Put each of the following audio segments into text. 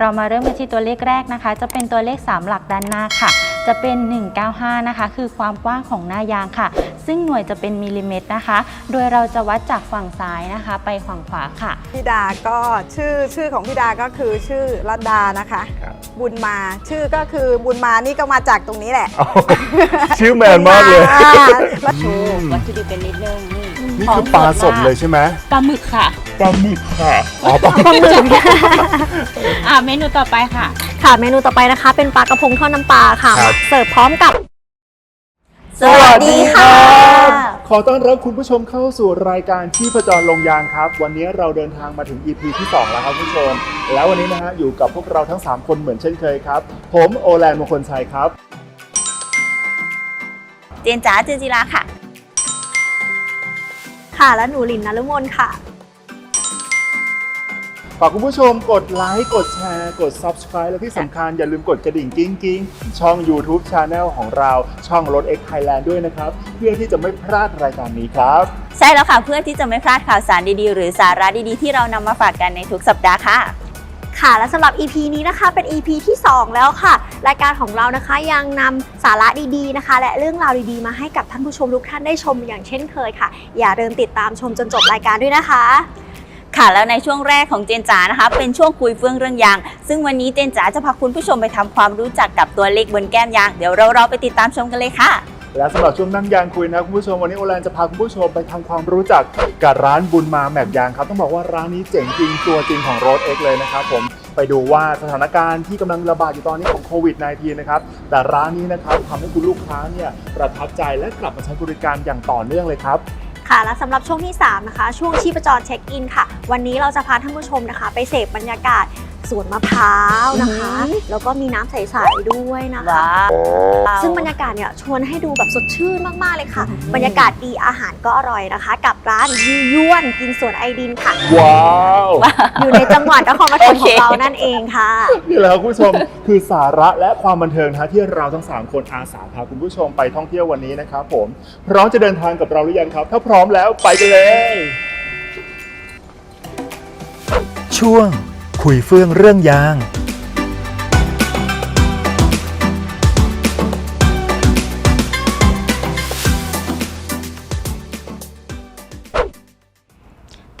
เรามาเริ่มกันที่ตัวเลขแรกนะคะ จะเป็นตัวเลข 3 หลักด้านหน้าค่ะ จะเป็น 195 นะคะ คือความกว้างของหน้ายางค่ะ ซึ่งหน่วยจะเป็นมิลลิเมตรนะคะ โดยเราจะวัดจากฝั่งซ้ายนะคะ ไปฝั่งขวาค่ะ พี่ดาก็ชื่อชื่อของพี่ดาก็คือชื่อรัตดานะคะครับบุญมาชื่อก็คือบุญมานี่ก็มาจากตรงนี้แหละเอาชื่อแมนมากเลยอ่าแล้วโชว์วัตถุดิบเป็นนิดนึง นี่นี่คือปลาสดเลยใช่ไหมปลาหมึกค่ะ ปลาหมึกค่ะอ๋อปลาปลาหมึกอ่าเมนูต่อไปค่ะ ค่ะเมนูต่อไปนะคะ เป็นปลากระพงทอดน้ำปลาค่ะ ครับ เสิร์ฟพร้อมกับ สวัสดีค่ะ ขอต้อนรับคุณผู้ชมเข้าสู่รายการที่ประจรลงยางครับ วันนี้เราเดินทางมาถึง EP ที่ 2 แล้วครับคุณผู้ชม แล้ววันนี้นะฮะอยู่กับพวกเราทั้ง 3 คนเหมือนเช่นเคยครับ ผมโอแลนด์มงคลชัยครับ เจนจ๋าเจนจิราค่ะ ค่ะ และหนูหลินนฤมลค่ะ ฝากคุณผู้ชมกดไลค์กดแชร์ กด Subscribe และที่สำคัญอย่าลืมกดกระดิ่งกิ้งกิ้งช่อง YouTube Channel ของเราช่องรถ X Thailand ด้วยนะครับ เพื่อที่จะไม่พลาดรายการนี้ครับ ใช่แล้วค่ะ เพื่อที่จะไม่พลาดข่าวสารดีๆ หรือสาระดีๆ ที่เรานำมาฝากกันในทุกสัปดาห์ค่ะ ค่ะ และสำหรับ EP นี้นะคะเป็น EP ที่ 2 แล้วค่ะ รายการของเรานะคะยังนำสาระดีๆนะคะ และเรื่องราวดีๆ มาให้กับท่านผู้ชมทุกท่านได้ชมอย่างเช่นเคยค่ะ อย่าลืมติดตามชมจนจบรายการด้วยนะคะค่ะแล้วในช่วงแรกของเจนจ๋านะคะ เป็นช่วงคุยเฟื่องเรื่องยาง ซึ่งวันนี้เจนจ๋าจะพาคุณผู้ชมไปทำความรู้จักกับตัวเลขบนแก้มยาง เดี๋ยวเราเราไปติดตามชมกันเลยค่ะ และสำหรับช่วงนั่งยางคุยนะคุณผู้ชมวันนี้โอแลนจะพาคุณผู้ชมไปทำความรู้จักกับร้านบุญมาแมกยางครับต้องบอกว่าร้านนี้เจ๋งจริงตัวจริงของรถ X เลยนะครับผมไปดูว่าสถานการณ์ที่กำลังระบาดอยู่ตอนนี้ของโควิด -19 นะครับแต่ร้านนี้นะครับทำให้คุณลูกค้าเนี่ยประทับใจและกลับมาใช้บริการอย่างต่อเนื่องเลยครับค่ะและสำหรับช่วงที่ 3 นะคะ ช่วงชีพจรเช็คอินค่ะ วันนี้เราจะพาท่านผู้ชมนะคะ ไปเสพบรรยากาศ สวนมะพร้าวนะคะอือหือแล้วก็มีน้ำใสๆด้วยนะคะว้าวซึ่งบรรยากาศเนี่ยชวนให้ดูแบบสดชื่นมากๆเลยค่ะอืมบรรยากาศดีอาหารก็อร่อยนะคะ กับร้านยียวนกินสวนไอดินค่ะ ว้าวอยู่ในจังหวัดนครปฐมโอขเคองเรานั่นเองค่ะนี่แหละครับคุณผู้ชมคือสาระและความบันเทิงนะที่เราทั้ง 3 คนอาสาพาคุณผู้ชมไปท่องเที่ยววันนี้นะครับผมพร้อมจะเดินทางกับเราหรือยังครับ ถ้าพร้อมแล้วไปกันเลย ช่วง คุยเฟื่องเรื่องยาง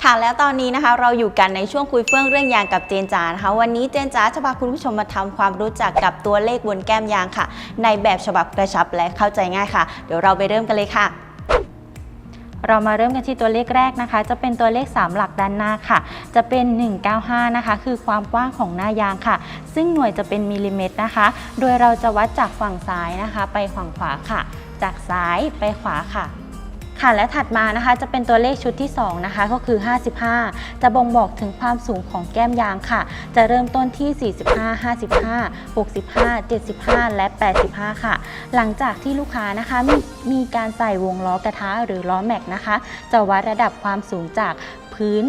ค่ะแล้วตอนนี้นะคะ เราอยู่กันในช่วงคุยเฟื่องเรื่องยางกับเจนจ๋านะคะวันนี้เจนจ๋าจะพาคุณผู้ชมมาทำความรู้จักกับตัวเลขบนแก้มยางค่ะ ในแบบฉบับกระชับและเข้าใจง่ายค่ะ เดี๋ยวเราไปเริ่มกันเลยค่ะ เรามาเริ่มกันที่ตัวเลขแรกนะคะ จะเป็นตัวเลข 3 หลักด้านหน้าค่ะ จะเป็น 195 นะคะ คือความกว้างของหน้ายางค่ะ ซึ่งหน่วยจะเป็นมิลลิเมตรนะคะ โดยเราจะวัดจากฝั่งซ้ายนะคะ ไปฝั่งขวาค่ะ จากซ้ายไปขวาค่ะ ค่ะและถัดมานะคะจะเป็นตัวเลขชุดที่2นะคะก็คือ 55 จะบ่งบอกถึงความสูงของแก้มยางค่ะ จะเริ่มต้นที่ 45 55 65 75 และ 85 ค่ะ หลังจากที่ลูกค้านะคะมีมีการใส่วงล้อกระทะหรือล้อแม็กนะคะ จะวัดระดับความสูงจากพื้น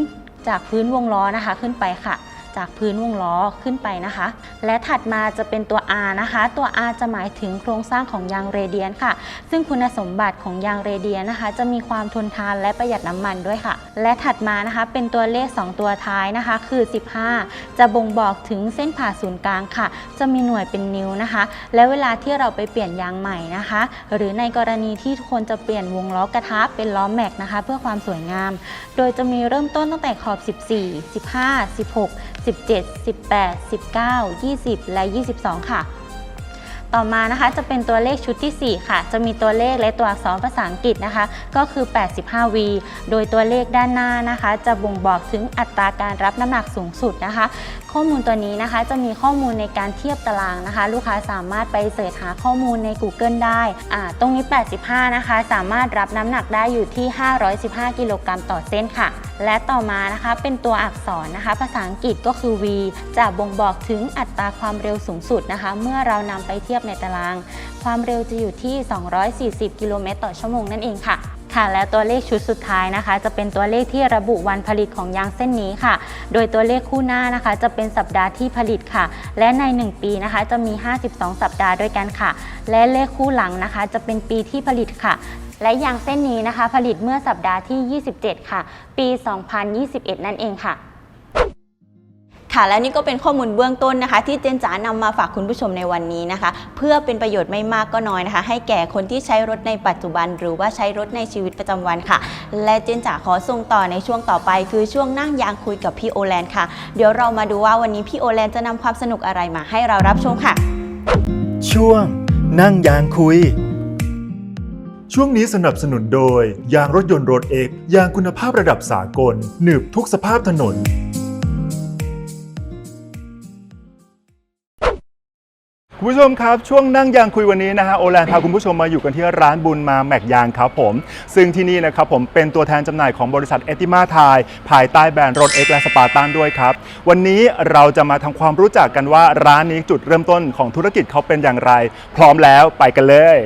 จากพื้นวงล้อนะคะขึ้นไปค่ะ จากพื้นวงล้อขึ้นไปนะคะ และถัดมาจะเป็นตัว R นะคะ ตัว R จะหมายถึงโครงสร้างของยางเรเดียนค่ะ ซึ่งคุณสมบัติของยางเรเดียนนะคะ จะมีความทนทานและประหยัดน้ำมันด้วยค่ะ และถัดมานะคะเป็นตัวเลข 2 ตัวท้ายนะคะ คือ 15 จะบ่งบอกถึงเส้นผ่าศูนย์กลางค่ะ จะมีหน่วยเป็นนิ้วนะคะ และเวลาที่เราไปเปลี่ยนยางใหม่นะคะ หรือในกรณีที่ทุกคนจะเปลี่ยนวงล้อกระทะเป็นล้อแม็กนะคะ เพื่อความสวยงาม โดยจะมีเริ่มต้นตั้งแต่ขอบ 14 15 16 17 18 19 20 และ 22 ค่ะ ต่อมานะคะจะเป็นตัวเลขชุดที่ 4 ค่ะ จะมีตัวเลขและตัวอักษรภาษาอังกฤษนะคะ ก็คือ 85V โดยตัวเลขด้านหน้านะคะ จะบ่งบอกถึงอัตราการรับน้ำหนักสูงสุดนะคะ ข้อมูลตัวนี้นะคะจะมีข้อมูลในการเทียบตารางนะคะ ลูกค้าสามารถไปเสิร์ชหาข้อมูลใน Google ได้อ่าตรงนี้ 85 นะคะ สามารถรับน้ำหนักได้อยู่ที่ 515 กิโลกรัมต่อเส้นค่ะ และต่อมานะคะเป็นตัวอักษรนะคะ ภาษาอังกฤษก็คือ V จะบ่งบอกถึงอัตราความเร็วสูงสุดนะคะ เมื่อเรานำไปเทียบในตาราง ความเร็วจะอยู่ที่ 240 กิโลเมตรต่อชั่วโมงนั่นเองค่ะค่ะและตัวเลขชุดสุดท้ายนะคะ จะเป็นตัวเลขที่ระบุวันผลิตของยางเส้นนี้ค่ะ โดยตัวเลขคู่หน้านะคะ จะเป็นสัปดาห์ที่ผลิตค่ะ และใน 1 ปีนะคะ จะมี 52 สัปดาห์ด้วยกันค่ะ และเลขคู่หลังนะคะ จะเป็นปีที่ผลิตค่ะ และยางเส้นนี้นะคะ ผลิตเมื่อสัปดาห์ที่ 27 ค่ะ ปี 2021 นั่นเองค่ะ ค่ะ และนี่ก็เป็นข้อมูลเบื้องต้นนะคะ ที่เจนจ๋านำมาฝากคุณผู้ชมในวันนี้นะคะ เพื่อเป็นประโยชน์ไม่มากก็น้อยนะคะ ให้แก่คนที่ใช้รถในปัจจุบัน หรือว่าใช้รถในชีวิตประจำวันค่ะ และเจนจ๋าขอส่งต่อในช่วงต่อไป คือช่วงนั่งยางคุยกับพี่โอแลนค่ะ เดี๋ยวเรามาดูว่าวันนี้พี่โอแลนจะนำความสนุกอะไรมาให้เรารับชมค่ะ ช่วง นั่งยางคุยช่วงนี้สนับสนุนโดย ยางรถยนต์รถเอกยางคุณภาพระดับสากล หนึบทุกสภาพถนน คุณผู้ชมครับ ช่วงนั่งยางคุยวันนี้นะฮะโอแลนพาคุณผู้ชมมาอยู่กันที่ร้านบุญมาแม็กยางครับผม ซึ่งที่นี่นะครับผมเป็นตัวแทนจำหน่ายของบริษัทเอติมาไทยภายใต้แบรนด์รถเอ็กและสปาร์ตันด้วยครับ วันนี้เราจะมาทำความรู้จักกันว่าร้านนี้จุดเริ่มต้นของธุรกิจเขาเป็นอย่างไร พร้อมแล้วไปกันเลย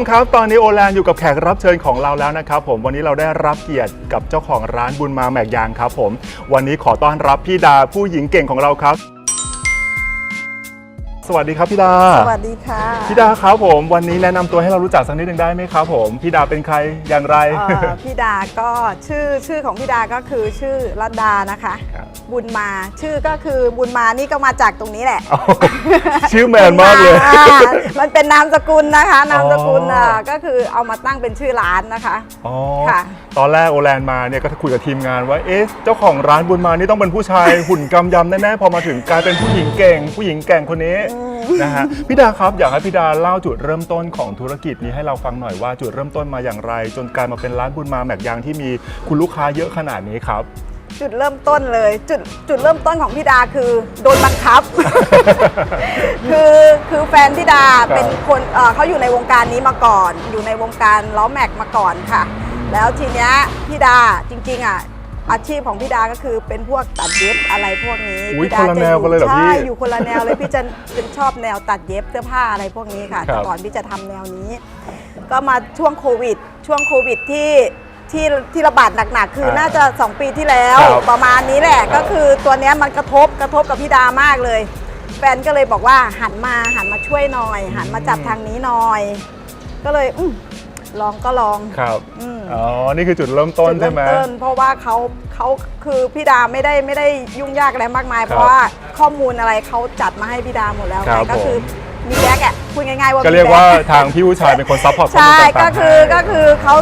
มครับ ตอนนี้โอแลนอยู่กับแขกรับเชิญของเราแล้วนะครับผมวันนี้เราได้รับเกียรติกับเจ้าของร้านบุญมาแมกยางครับผม วันนี้ขอต้อนรับพี่ดาผู้หญิงเก่งของเราครับ สวัสดีครับพี่ดาสวัสดีค่ะพี่ดาครับผมวันนี้แนะนำตัวให้เรารู้จักสักนิดหนึ่งได้ไหมครับผมพี่ดาเป็นใครอย่างไร เอ่อพี่ดาก็ชื่อชื่อของพี่ดาก็คือชื่อรัตดานะคะครั บบุญมา ชื่อก็คือบุญมานี่ก็มาจากตรงนี้แหละเอาชื่อแมนมากเลย อ่ามันเป็นนามสกุลนะคะ นามสกุลอ๋ออ่อะก็คือเอามาตั้งเป็นชื่อร้านนะคะ อ๋อค่ะ ตอนแรกโอแลนมาเนี่ยก็คุยกับทีมงานว่าเอ๊ะเจ้าของร้านบุญมานี่ต้องเป็นผู้ชาย หุ่นกำยำแน่ๆพอมาถึงกลายเป็นผู้หญิงเก่ง ผู้หญิงแกร่งคนนี้นะฮะพี่ดาครับอยากให้พี่ดาเล่าจุดเริ่มต้นของธุรกิจนี้ให้เราฟังหน่อยว่าจุดเริ่มต้นมาอย่างไร จนกลายมาเป็นร้านบุญมาแมกยางที่มีคุณลูกค้าเยอะขนาดนี้ครับ จุดเริ่มต้นเลยจุดจุดเริ่มต้นของพี่ดาคือโดนบังคับ คือคือแฟนพี่ดาครับเป็นคนเอ่อเขาอยู่ในวงการนี้มาก่อน อยู่ในวงการล้อแม็กมาก่อนค่ะ แล้วทีเนี้ยพี่ดาจริงๆอะอาชีพของพี่ดาก็คือเป็นพวกตัดเย็บอะไรพวกนี้อุ๊ยพี่ดาคนละแนวกันเลยเหรอพี่ ใช่อยู่คนละแนวเลยพี่จะเป็นชอบแนวตัดเย็บเสื้อผ้าอะไรพวกนี้ค่ะครับแต่ก่อนพี่จะทำแนวนี้ ก็มาช่วงโควิด ช่วงโควิดที่ ที่ที่ระบาดหนักๆ คืออาน่าจะ 2 ปีที่แล้ว ครับประมาณนี้แหละ ครับก็คือตัวเนี้ยมันกระทบกระทบกับพี่ดามากเลย แฟนก็เลยบอกว่าหันมาหันมาช่วยหน่อย หันมาจับทางนี้หน่อย ก็เลยอืมลองก็ลอง ครับอืม อ๋อนี่คือจุดเริ่มต้นจุดใช่เริ่มไหม ต้นเพราะว่าเขาเขาคือพี่ดาไม่ได้ไม่ได้ยุ่งยากอะไรมากมาย ครับเพราะว่าข้อมูลอะไรเขาจัดมาให้พี่ดาหมดแล้วครับไงก็คือผม มีแบ็กอะพูดง่ายๆว่าก็เรียกมีแบ็คว่าทางพี่ผู้ชายเป็นคนซัพพอร์ตข้อมูลใช่ต่างๆก็คือให้ ก็คือเขา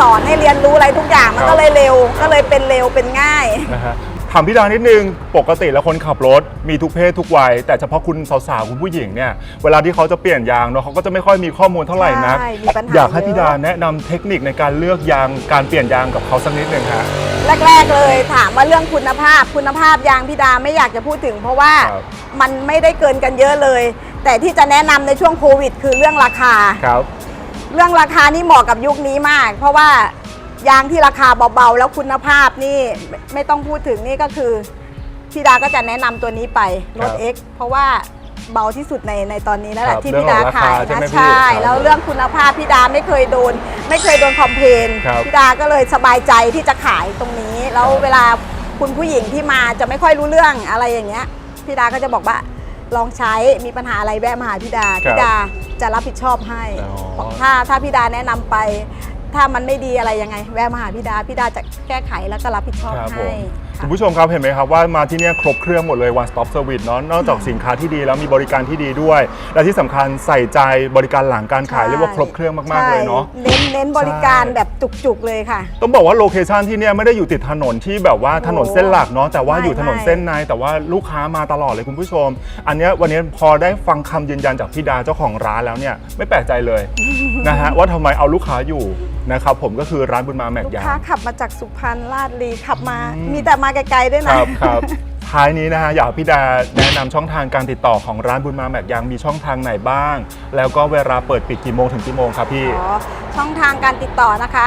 สอนให้เรียนรู้อะไรทุกอย่างมันครับก็เลยเร็ว ก็เลยเป็นเร็วเป็นง่ายนะฮะถามพี่ดานิดนึง ปกติแล้วคนขับรถมีทุกเพศทุกวัย แต่เฉพาะคุณสาวๆคุณผู้หญิงเนี่ย เวลาที่เขาจะเปลี่ยนยางเนาะเขาก็จะไม่ค่อยมีข้อมูลเท่าไหร่นัก ใช่มีปัญหาอยากให้พี่เยดาอะแนะนำเทคนิคในการเลือกยางการเปลี่ยนยางกับเขาสักนิดหนึ่งฮะ แรก ๆ เลยถามว่าเรื่องคุณภาพคุณภาพยางพี่ดาไม่อยากจะพูดถึง เพราะว่าครับ มันไม่ได้เกินกันเยอะเลย แต่ที่จะแนะนำในช่วงโควิด คือเรื่องราคา ครับ เรื่องราคานี่เหมาะกับยุคนี้มาก เพราะว่ายางที่ราคาเบาๆ แล้วคุณภาพนี่ไม่ไม่ต้องพูดถึงนี่ก็คือพี่ดาก็จะแนะนำตัวนี้ไปรถ X เพราะว่าเบาที่สุดในในตอนนี้แล้วแหครัละบที่พี่ดาขายเรื่องของราคาใช่ไหมนะพี่ใช่ครับแล้วเรื่องคุณภาพพี่ดาไม่เคยโดน ไม่เคยโดนคอมเพลนครับพี่ดาก็เลยสบายใจที่จะขายตรงนี้ แล้วเวลาคุณผู้หญิงที่มาจะไม่ค่อยรู้เรื่องอะไรอย่างเงี้ยพี่ดาก็จะบอกว่า ลองใช้มีปัญหาอะไรแวะมาหาพี่ดาครับพี่ดาจะรับผิดชอบให้อ๋อบอกถ้าถ้าพี่ดาแนะนำไป ถ้ามันไม่ดีอะไรยังไง แวะมาหาพี่ดาพี่ดาจะแก้ไขแล้วก็รับผิดชอบครับผให้ ม ค่ะคุณผู้ชมครับเห็นไหมครับว่ามาที่เนี่ยครบเครื่องหมดเลย one stop service เนาะนอกจากสินค้าที่ดีแล้วมีบริการที่ดีด้วย และที่สำคัญใส่ใจบริการหลังการขายเรียกว่าครบเครื่องมากๆเลยเนาะ ใช่เน้นเน้นบริการใช่ แบบจุกๆเลยค่ะ ต้องบอกว่าโลเคชันที่เนี่ยไม่ได้อยู่ติดถนนที่แบบว่าถนนเส้นหลักเนาะแต่ว่าไม่อยู่ถนนไม่เส้นใน แต่ว่าลูกค้ามาตลอดเลยคุณผู้ชม อันเนี้ยวันนี้พอได้ฟังคำยืนยันจากพี่ดาเจ้าของร้านแล้วเนี่ยไม่แปลกใจเลยนะฮะว่าทำไมเอาลูกค้าอยู่ นะครับผมก็คือร้านบุญมาแม็กลูกยางค้าขับมาจากสุพรรณลาดลีขับมาอืมมีแต่มาไกลๆด้วยคนะ รับครับท้ายนี้นะฮะอยากให้พี่ดาแนะนำช่องทางการติดต่อของร้านบุญมาแม็กยางมีช่องทางไหนบ้าง แล้วก็เวลาเปิดปิดกี่โมงถึงกี่โมงครับพี่ อ๋อช่องทางการติดต่อนะคะ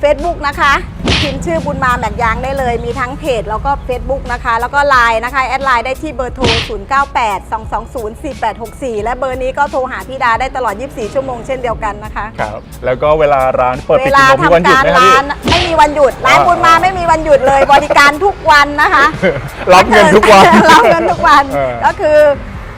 เฟซบุ๊กนะคะ พิมพ์ชื่อบุญมาแหมกยางได้เลย มีทั้งเพจแล้วก็ Facebook นะคะ แล้วก็ไลน์นะคะ แอดไลน์ได้ที่เบอร์โทร 0982204864 และเบอร์นี้ก็โทรหาพี่ดาได้ตลอด 24 ชั่วโมงเช่นเดียวกันนะคะ ครับ แล้วก็เวลาร้านเปิดเวปิดลากี่โมงมีวันหยุดทำการไหมครับร้าพี่นไม่มีวันหยุด ร้านอ่าบุญมาไม่มีวันหยุดเลย บริการทุกวันนะคะ รับเงินทุกวัน รับเงินทุกวัน เออ ก็คือ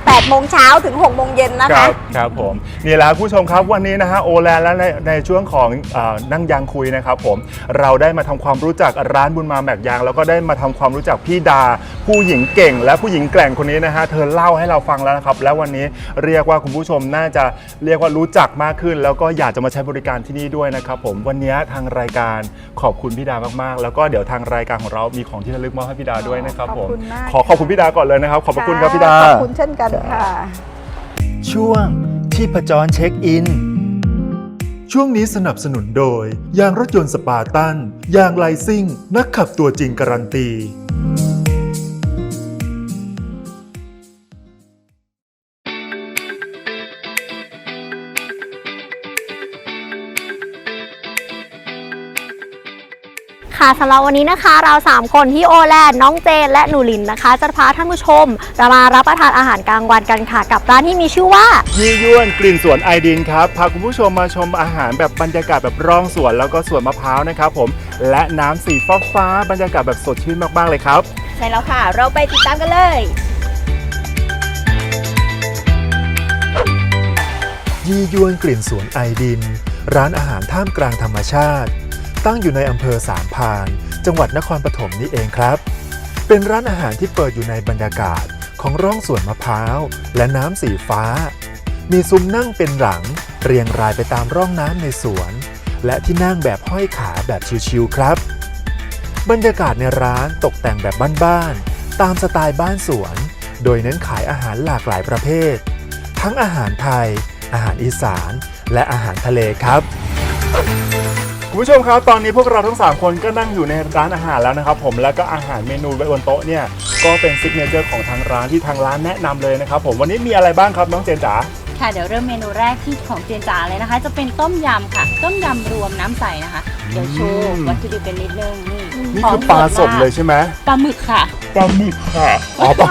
8โมงเช้าถึง6โมงเย็นนะคคะรับครับผมนี่แหละครับผู้ชมครับวันนี้นะฮะโอแลนและในในช่วงของอนั่งยางคุยนะครับผมเราได้มาทำความรู้จักร้านบุญมาแมกยาง แล้วก็ได้มาทำความรู้จักพี่ดา ผู้หญิงเก่ง และผู้หญิงแกร่งคนนี้นะฮะเธอเล่าให้เราฟังแล้วนะครับและวันนี้เรียกว่าคุณผู้ชมน่าจะเรียกว่ารู้จักมากขึ้น แล้วก็อยากจะมาใช้บริการที่นี่ด้วยนะครับผมวันนี้ทางรายการขอบคุณพี่ดามากๆ แล้วก็เดี๋ยวทางรายการของเรามีของที่ระลึกมอบให้พี่ดาด้วยนะครับผม ขอบคุณมาก ขอขอบคุณพี่ดาก่อนเลยนะครับ ขอบพระคุณครับพี่ดา ขอบคุณเช่นกันค่ะ ช่วงที่ผจรเช็คอิน ช่วงนี้สนับสนุนโดย ยางรถยนต์สปาร์ตัน ยางไลซิ่ง นักขับตัวจริงการันตี ค่ะสำหรับวันนี้นะคะ เรา 3 คนที่โอแลนด์น้องเจนและหนูลินนะคะ จะพาท่านผู้ชมเรามารับประทานอาหารกลางวันกันค่ะ กับร้านที่มีชื่อว่า ยี่ยวนกลิ่นสวนไอดินครับพาคุณผู้ชมมาชมอาหารแบบบรรยากาศแบบร่องสวนแล้วก็สวนมะพร้าวนะครับผมและน้ำสีฟ้าฟ้าๆบรรยากาศแบบสดชื่นมากๆเลยครับ ใช่แล้วค่ะ เราไปติดตามกันเลย ยี่ยวนกลิ่นสวนไอดิน ร้านอาหารท่ามกลางธรรมชาติ ตั้งอยู่ในอำเภอสามพาน จังหวัดนครปฐมนี่เองครับ เป็นร้านอาหารที่เปิดอยู่ในบรรยากาศของร่องสวนมะพร้าว และน้ำสีฟ้า มีซุ้มนั่งเป็นหลัง เรียงรายไปตามร่องน้ำในสวน และที่นั่งแบบห้อยขาแบบชิวๆครับ บรรยากาศในร้านตกแต่งแบบบ้านๆตามสไตล์บ้านสวน โดยเน้นขายอาหารหลากหลายประเภท ทั้งอาหารไทย อาหารอีสาน และอาหารทะเลครับ คุณผู้ชมครับตอนนี้พวกเราทั้ง 3 คนก็นั่งอยู่ในร้านอาหารแล้วนะครับผมแล้วก็อาหารเมนูไว้บนโต๊ะเนี่ยก็เป็นซิกเนเจอร์ของทางร้านที่ทางร้านแนะนำเลยนะครับผมวันนี้มีอะไรบ้างครับน้องเจนจ๋า ค่ะเดี๋ยวเริ่มเมนูแรกที่ของเจนจาเลยนะคะ จะเป็นต้มยำค่ะ ต้มยำรวมน้ำใสนะคะ เดี๋ยวโชว์วัตถุดิบกันนิดนึงนี่นี่ขงคือปลาสดมกเลยใช่ไหมปลาหมึกค่ะปลาหมึกค่ะอ๋อปลา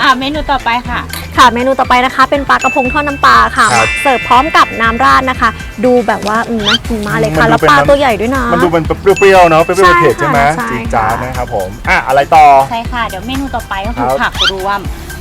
อ่าเมนูต่อไปค่ะ ค่ะเมนูต่อไปนะคะ เป็นปลากระพงทอดน้ำปลาค่ะครับเสิร์ฟพร้อมกับน้ำราดนะคะ ดูแบบว่าอืมน่ากินมากเลยมัค่ะนดูแล้วเป็นปลาน้ำตัวใหญ่ด้วยนะมันดูเป็นเปรี้ยวๆเนาะเปรี้ยวๆเผ็ดๆใช่ไหมใช่ค่ะจีดจาดใช่ค่ะนะครับผมอะอะไรต่อใช่ค่ะเดี๋ยวเมนูต่อไปก็คือครับผักรวม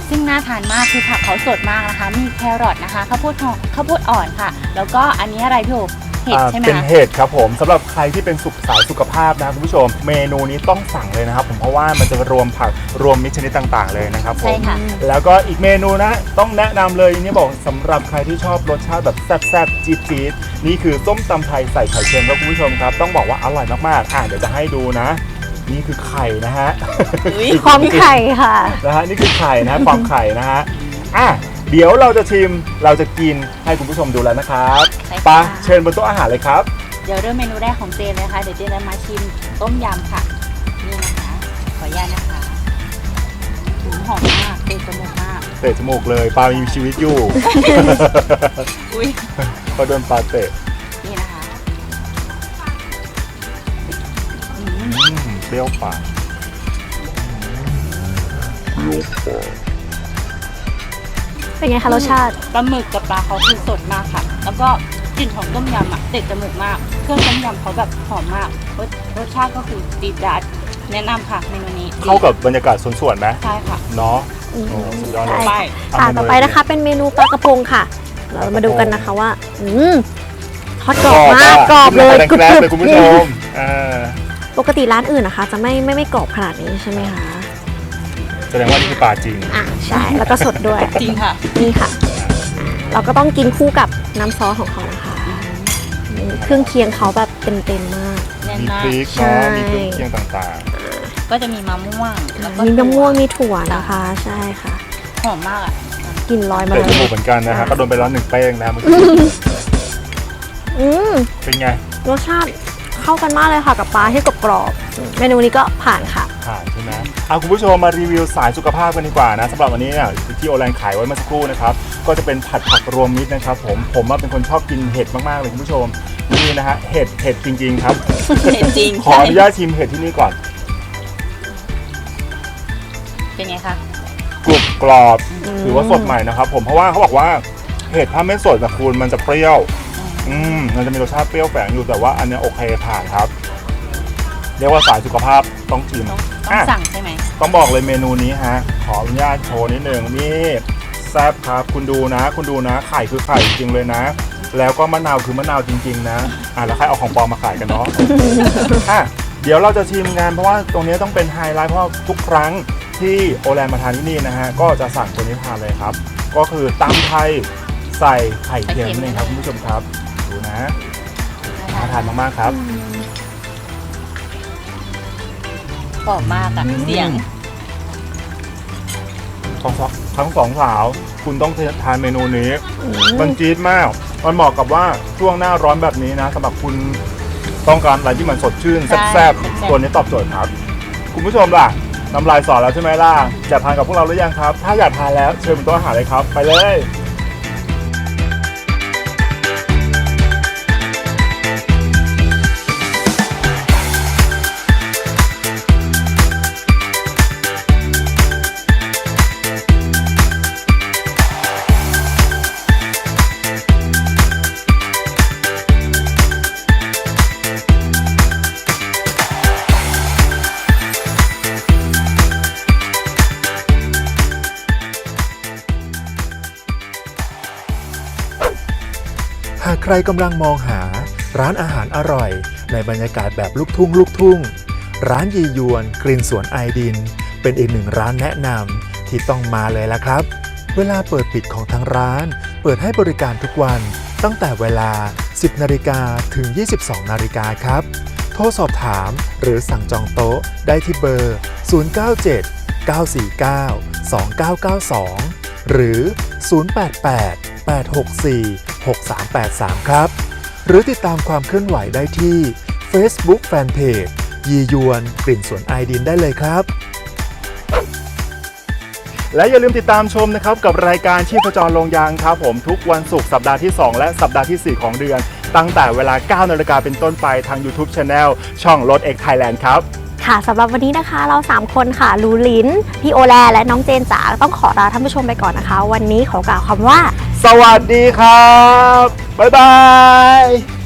ซึ่งน่าทานมากคือผักเขาสดมากนะคะ มีแครอทนะคะข้าวโพดหอมข้าวโพดอ่อนค่ะ แล้วก็อันนี้อะไรพี่โอเห็ดอ่าใช่ไหมเป็นคะ เห็ดครับผมสำหรับใครที่เป็นสุขสายสุขภาพนะคุณผู้ชม เมนูนี้ต้องสั่งเลยนะครับผมเพราะว่ามันจะรวมผักรวมมิตรชนิดต่าง ๆ เลยนะครับผใช่มค่ะ แล้วก็อีกเมนูนะ ต้องแนะนำเลยนี่บอกสำหรับใครที่ชอบรสชาติแบบแซ่บๆจี๊ดๆนี่คือส้มตำไทยใส่ไข่เค็มครับคุณผู้ชมครับต้องบอกว่าอร่อยมากๆอะเดี๋ยวจะให้ดูนะ นี่คือไข่นะฮะอุ๊ยความไข่ค่ะนะฮะนี่คือไข่นะฮะความไข่นะฮะอะเดี๋ยวเราจะชิมเราจะกินให้คุณผู้ชมดูแล้วนะครับใช่ค่ะไปะเชิญบนโต๊ะอาหารเลยครับเดี๋ยวเริ่มเมนูแรกของเจนเลยนะคะเดี๋ยวเจนจะมาชิมต้มยำค่ะนี่นะคะขออนุญาตนะคะหืมหอมมากเตะจมูกมากเตะจมูกเลยปลามีชีวิตอยู่อุ้ยก็โดนปลาเตะนี่นะคะ อืมเปรี้ยวปากเป็นไงคะรสชาติ ปลาหมึกกับปลาเขาคือสดมากค่ะ แล้วก็กลิ่นของต้มยำอะเตะจมูกมาก เครื่องต้มยำเขาแบบหอมมากรสรสชาติก็คือดีจัดแนะนำค่ะเมนูนี้เข้ากับบรรยากาศสวนๆไหมใช่ค่ะ เนาะอืมโอ้สุดยอดเลยไปค่ะต่อไปนะคะ เป็นเมนูปลากระพงค่ะ เรามาดูกันนะคะว่า อืมทอดกรอบมากกรอบเลยแกรบๆเลยคุณผู้ชมอ่า ปกติร้านอื่นนะคะ จะไม่ไม่ไม่กรอบขนาดนี้ใช่ไหมคะ แสดงว่านี่คือปลาจริง อะใช่ แล้วก็สดด้วยจริงค่ะ นี่ค่ะ เราก็ต้องกินคู่กับน้ำซอสของเขานะคะอืมเครื่องเคียงเขาแบบเต็มๆมาก แน่นมีมากพริกใช่เนาะมีเครื่องเคียงต่างก็จะมีมะม่วงแล้วก็มีมะม่วงมีถั่วนะคะ ใช่ค่ะหอมมากอะกลิ่นลอยๆมาเตะเลจมูกยเหมือนกันนะฮะก็โดนไปแล้วหนึ่งเป้งนะเมื่อกี้อืมเป็นไงรสชาติ เข้าเข้ากันมากเลยค่ะกับปลาที่กรอบๆเมนูนี้ก็ผ่านค่ะผ่านใช่ไหมเอาคุณผู้ชมมารีวิวสายสุขภาพกันดีกว่านะสำหรับวันนี้เนี่ยที่โอแลนขายไว้เมื่อสักครู่นะครับก็จะเป็นผัดผักรวมมิตรนะครับ ผมผมว่าเป็นคนชอบกินเห็ดมากๆเลยคุณผู้ชมนี่นะฮะเห็ดเห็ดจริง ๆ ครับเห็นจริงขออนุญาตชิมเห็ดที่นี่ก่อนเป็นไงคะกรุบกรอบถือว่าสดใหม่นะครับ ผมเพราะว่าเขาบอกว่าเห็ดถ้าไม่สดนะคุณมันจะเปรี้ยว อืมมันจะมีรสชาติเปรี้ยวแฝงอยู่แต่ว่าอันเนี้ยโอเคผ่านครับ เรียกว่าสายสุขภาพต้องชิมต้องต้องอะสั่งใช่ไหม ต้องบอกเลยเมนูนี้ฮะ ขออนุญาตโชว์นิดนึงนี่แซ่บครับคุณดูนะ คุณดูนะ ไข่คือไข่จริงเลยนะ แล้วก็มะนาวคือมะนาวจริง ๆ นะ อะแล้วใครเอาของปลอมมาขายกันเนาะอะเดี๋ยวเราจะชิมกันเพราะว่าตรงนี้ต้องเป็นไฮไลท์เพราะว่าทุกครั้งที่โอแลนด์มาทานที่นี่นะฮะก็จะสั่งตัวนี้ทานเลยครับ ก็คือตำไทยใส่ไข่เค็มนั่นเองครับคุณผู้ชมครับดู นะน่าทานมากๆครับกรอบมากอะเสียงสองสองทั้งสองสาว คุณต้องทานเมนูนี้ มันจี๊ดมาก มันเหมาะกับว่าช่วงหน้าร้อนแบบนี้นะสำหรับคุณต้องการอะไรที่มันสดชื่นใช่แซ่บๆตัวนี้ตอบโจทย์ครับ คุณผู้ชมล่ะน้ำลายสอแล้วใช่ไหมล่ะอยากทานกับพวกเราหรือยังครับ ถ้าอยากทานแล้วเชิญเป็นโต๊ะอาหารเลยครับ ไปเลย รกำลังมองหาร้านอาหารอร่อย ในบรรยากาศแบบลูกทุ่งลูกทุ่ง ร้านยียวนกลิ่นสวนไอดิน เป็นอีกหนึ่งร้านแนะนำที่ต้องมาเลยละครับ เวลาเปิดปิดของทางร้าน เปิดให้บริการทุกวัน ตั้งแต่เวลา 10 นาฬิกาถึง 22 นาฬิกาครับ โทรสอบถามหรือสั่งจองโต๊ะได้ที่เบอร์ 097 949 2992 หรือ 088 864 6383 ครับ หรือติดตามความเคลื่อนไหวได้ที่ Facebook Fanpage ยียวนกลิ่นสวนไอดินได้เลยครับ และอย่าลืมติดตามชมนะครับ กับรายการชีพจรลงยางครับผมทุกวันศุกร์สัปดาห์ที่ 2 และสัปดาห์ทีสี่ 4 ของเดือน ตั้งแต่เวลา 9นาฬิกาเป็นต้นไปทาง YouTube Channel ช่องรถเอกไทยแลนด์ครับค่ะสำหรับวันนี้นะคะเรา 3 คนค่ะลูลิน พี่โอแลและน้องเจนจ๋าต้องขอลาท่านผู้ชมไปก่อนนะคะ วันนี้ขอกล่าวคำว่า สวัสดีครับ บ๊ายบาย